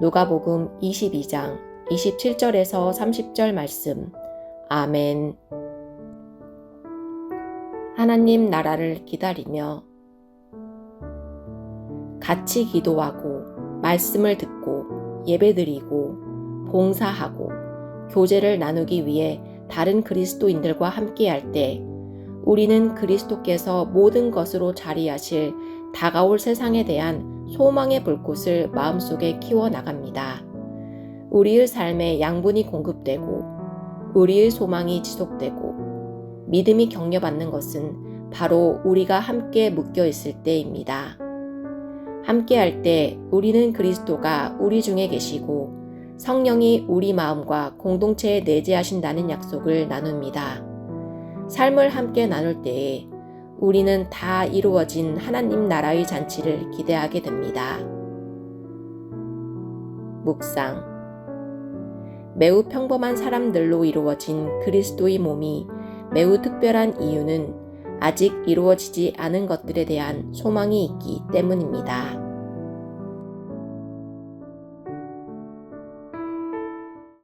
누가복음 22장 27절에서 30절 말씀. 아멘. 하나님 나라를 기다리며 같이 기도하고 말씀을 듣고 예배드리고 봉사하고 교제를 나누기 위해 다른 그리스도인들과 함께할 때 우리는 그리스도께서 모든 것으로 자리하실 다가올 세상에 대한 소망의 불꽃을 마음속에 키워 나갑니다. 우리의 삶에 양분이 공급되고 우리의 소망이 지속되고 믿음이 격려받는 것은 바로 우리가 함께 묶여 있을 때입니다. 함께 할 때 우리는 그리스도가 우리 중에 계시고 성령이 우리 마음과 공동체에 내재하신다는 약속을 나눕니다. 삶을 함께 나눌 때에 우리는 다 이루어진 하나님 나라의 잔치를 기대하게 됩니다. 묵상 매우 평범한 사람들로 이루어진 그리스도의 몸이 매우 특별한 이유는 아직 이루어지지 않은 것들에 대한 소망이 있기 때문입니다.